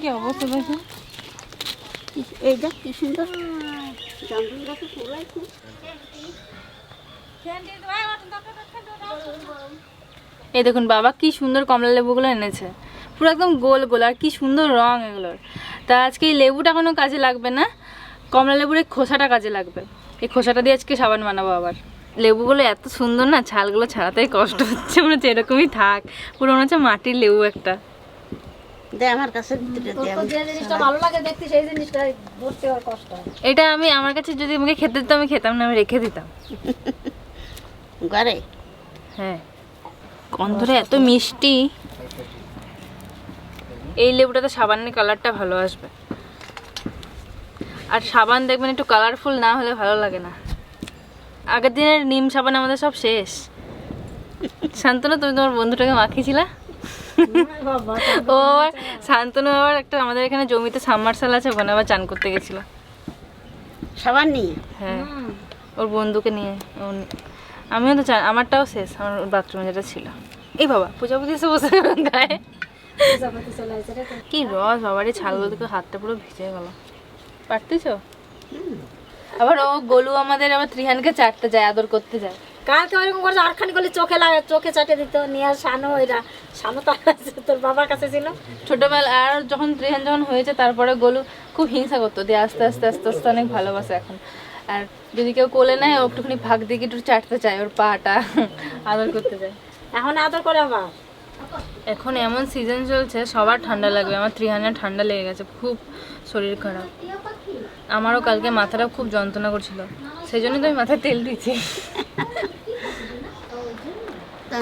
কি অবস্থা দেখুন? এই দেখ কি সুন্দর? জামরুল গাছে ফুল আছে এই দেখুন বাবা কি সুন্দর কমলা লেবুগুলো এনেছে। পুরো একদম গোল গোল আর কি সুন্দর রং এগুলোর। তা আজকে এই লেবুটা কোনো কাজে লাগবে না? কমলা লেবুর এই খোসাটা কাজে লাগবে। এই খোসাটা দিয়ে আজকে সাবান বানাবো আবার। লেবুগুলো এত সুন্দর না ছালগুলো ছাড়াতেই কষ্ট হচ্ছে মনে হচ্ছে এরকমই থাক। পুরো মনে হচ্ছে মাটির লেবু একটা। দে আমার কাছে দুটো দে আমি যে জিনিসটা ভালো লাগে দেখতে সেই জিনিসটা ধরতে কষ্ট এটা আমি আমার কাছে যদি আমাকে খেতে দিতাম আমি খেতাম না আমি রেখে দিতাম। ঘরে? হ্যাঁ। গন্ধটা এত মিষ্টি। এই লেবুটাতে সাবানের কালারটা ভালো আসবে। আর সাবান দেখবেন একটু কালারফুল না হলে ভালো লাগে না। আগের দিনের নিম সাবান আমাদের সব শেষ। শান্তনু তুমি তোমার বন্ধুটাকে মাখিয়েছিলা? ও আবার শান্তনু আবার একটা আমাদের এখানে জমিতে সাবমার্সাল আছে ওখানে আবার চান করতে গেছিল। সাবান নিয়ে? হ্যাঁ। ওর বন্ধুকে নিয়ে ও আমিও তো চান আমারটাও শেষ আমার বাথরুমে যেটা ছিল। এই বাবা পূজা পুজো এসে বসে গায়ে। কি রস বাবার এই ছালগুলো দেখে হাতটা পুরো ভিজে গেল। পারতেছ? আবার ও গোলু আমাদের আবার ত্রিহানকে চাটতে যায় আদর করতে যায়। কালকে ওইরকম করে আরখানি করলে চোখে লাগে চোখে চাটে দিত। নিয়ে আর শানু এরা শানু তার তোর বাবার কাছে ছিল। ছোটবেলা আর যখন ত্রিহান যখন হয়েছে তারপরে গোলু খুব হিংসা করতো দিয়ে আস্তে আস্তে আস্তে আস্তে অনেক ভালোবাসে এখন। আর যদি কেউ কোলে নেয় ও একটুখানি ভাগ দিয়ে একটু চাটতে চায় ওর পাটা আদর করতে চায়। এখন আদর করে আবার? এখন এমন সিজন চলছে সবার ঠান্ডা লাগবে। আমার ত্রিহানের ঠান্ডা লেগে গেছে খুব শরীর খারাপ। আমারও কালকে মাথাটা খুব যন্ত্রণা করছিল। সেই জন্য তো আমি মাথায় তেল দিয়েছি।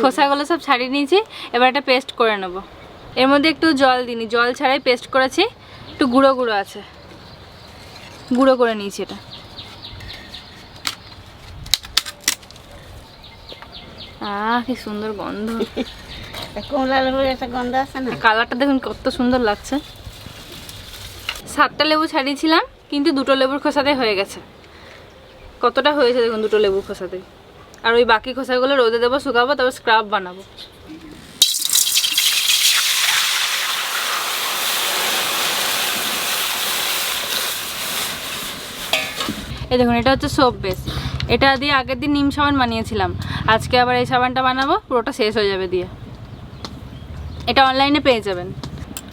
খোসাগুলো সব ছাড়িয়ে নিয়েছি। এবার একটা পেস্ট করে নেব। এর মধ্যে একটু জল দিইনি জল ছাড়াই পেস্ট করেছি। একটু গুঁড়ো গুঁড়ো আছে। গুঁড়ো করে নিয়েছি এটা। আহ, কি সুন্দর গন্ধ। কমলা লেবুর একটা গন্ধ আছে না কালারটা দেখুন কত সুন্দর লাগছে। সাতটা লেবু ছাড়িয়েছিলাম, কিন্তু দুটো লেবুর খোসাতে হয়ে গেছে। কতটা হয়েছে দেখুন দুটো লেবুর খোসাতে। আর ওই বাকি খোসাগুলো রোদে দেবো, শুকাবো, তারপর স্ক্রাব বানাবো। এই দেখুন, এটা হচ্ছে সোপ বেস এটা দিয়ে আগের দিন নিম সাবান বানিয়েছিলাম। আজকে আবার এই সাবানটা বানাবো, পুরোটা শেষ হয়ে যাবে দিয়ে। এটা অনলাইনে পেয়ে যাবেন।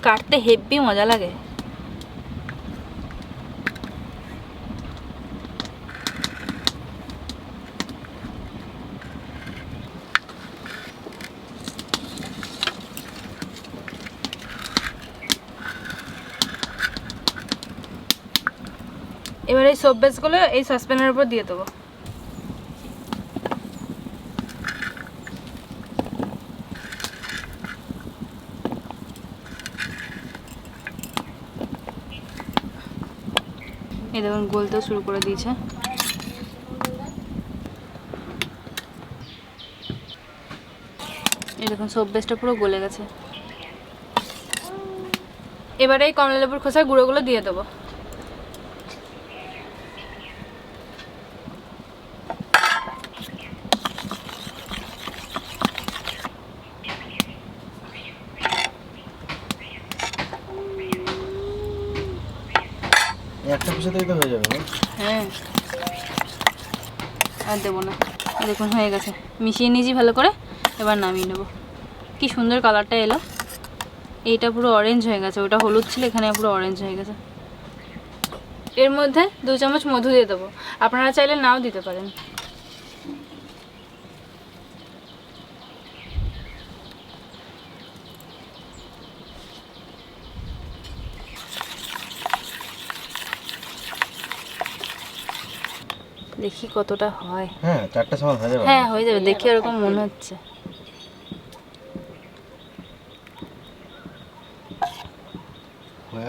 কাটতে হেভি মজা লাগে। এবার এই সোপ বেসগুলো এই সসপ্যানের উপর দিয়ে দেবো। এই দেখুন গলতেও শুরু করে দিয়েছে। এই দেখুন সব বেসটা পুরো গলে গেছে। এবারে এই কমলা লেবুর খোসার গুঁড়োগুলো দিয়ে দেবো। পিসাতেই তো হয়ে যাবে হ্যাঁ। আর দেবো না। দেখুন, হয়ে গেছে। মিশিয়ে নিয়েছি ভালো করে, এবার নামিয়ে নেব। কি সুন্দর কালারটা এলো। এইটা পুরো অরেঞ্জ হয়ে গেছে। ওটা হলুদ ছিল, এখানে পুরো অরেঞ্জ হয়ে গেছে। এর মধ্যে দু চামচ মধু দিয়ে দেবো। আপনারা চাইলে নাও দিতে পারেন। দেখি কতটা হয়। হ্যাঁ চারটে সময় হয়ে যাবে। হ্যাঁ হয়ে যাবে দেখি এরকম মনে হচ্ছে।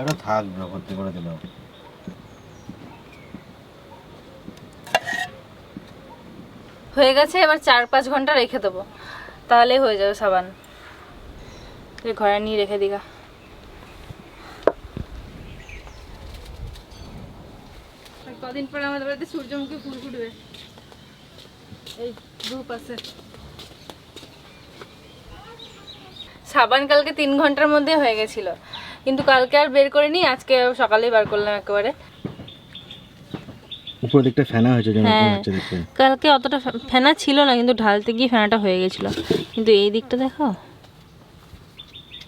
আরও থাকবে ভর্তি করে দিলাম। হয়ে গেছে এবার চার পাঁচ ঘণ্টা রেখে দেবো। তাহলেই হয়ে যাবে সাবান। ঘরে নিয়ে রেখে দিগা। কদিন পরে আমাদের বাড়িতে সূর্যমুখী ফুল ফুটবে। এই ধূপ আছে। সাবান কালকে তিন ঘণ্টার মধ্যে হয়ে গেছিল। কিন্তু কালকে আর বের করিনি আজকে সকালেই বার করলাম একেবারে। উপরের দিকটা ফেনা হয়েছে হ্যাঁ। কালকে অতটা ফেনা ছিল না কিন্তু ঢালতে গিয়ে ফেনাটা হয়ে গেছিল। কিন্তু এই দিকটা দেখো।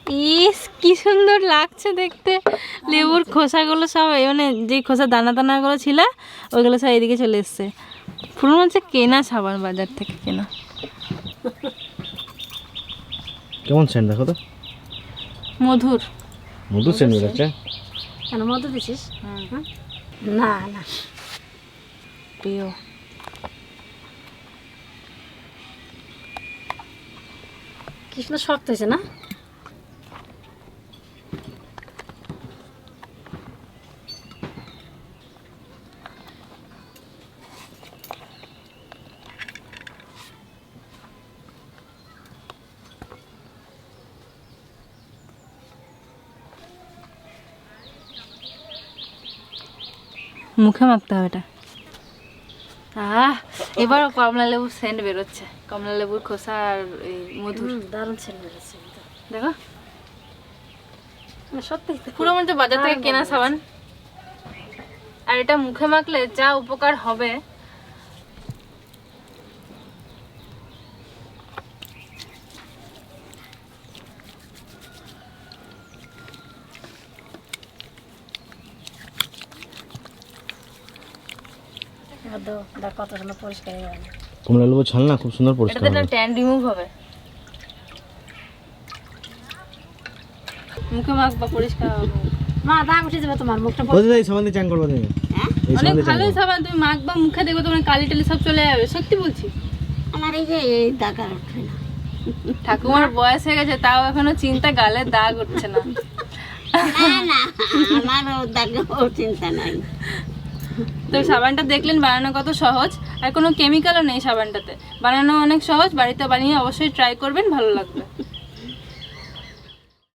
ইস কি সুন্দর লাগছে দেখতে। লেবুর খোসাগুলো সব এই মানে যে খোসা দানা দানাগুলো ছিল ওইগুলো সব এদিকে চলে এসছে। পুরো হচ্ছে কেনা সাবান বাজার থেকে কেনা। কেমন সেন্ট দেখো তো? মধুর। মধু সেন্ট বেরোচ্ছে কেন মধু দিছিস? না না। প্রিয়। কি সুন্দর শক্ত হয়েছে না? মুখে মাখতে হবে এটা। আহ এবার কমলা লেবুর সেন্ট বেরোচ্ছে। কমলা লেবুর খোসা আর এই মধুর। দারুণ দারুণ সেন্ট বেরোচ্ছে দেখো। না, সত্যি। পুরো মনে হচ্ছে বাজার থেকে কেনা সাবান। আর এটা মুখে মাখলে যা উপকার হবে কত সুন্দর পরিষ্কার হয়ে গেল কমলা লেবু ছাল না? খুব সুন্দর পরিষ্কার এটাতে না ট্যান রিমুভ হবে। মুখে মাখবা পরিষ্কার হবে। মা দাগ উঠে যাবে তোমার মুখটা বলতে যাই সাবান দিয়ে চান করব তুমি। হ্যাঁ? অনেক করব। সাবান তুমি মাখবা মুখে দেখো তোমার কালি টালি সব চলে যাবে। সত্যি বলছি। আমার এই যে এই দাগ আর না। ঠাকুমার বয়স হয়ে গেছে তাও এখনও চিন্তা গালে দাগ উঠছে না। না না আমার ও দাগ ও চিন্তা নাই। তো সাবানটা দেখলেন বানানো কত সহজ, আর কোনো কেমিক্যালও নেই সাবানটাতে। বানানো অনেক সহজ, বাড়িতে বানিয়ে অবশ্যই ট্রাই করবেন, ভালো লাগবে।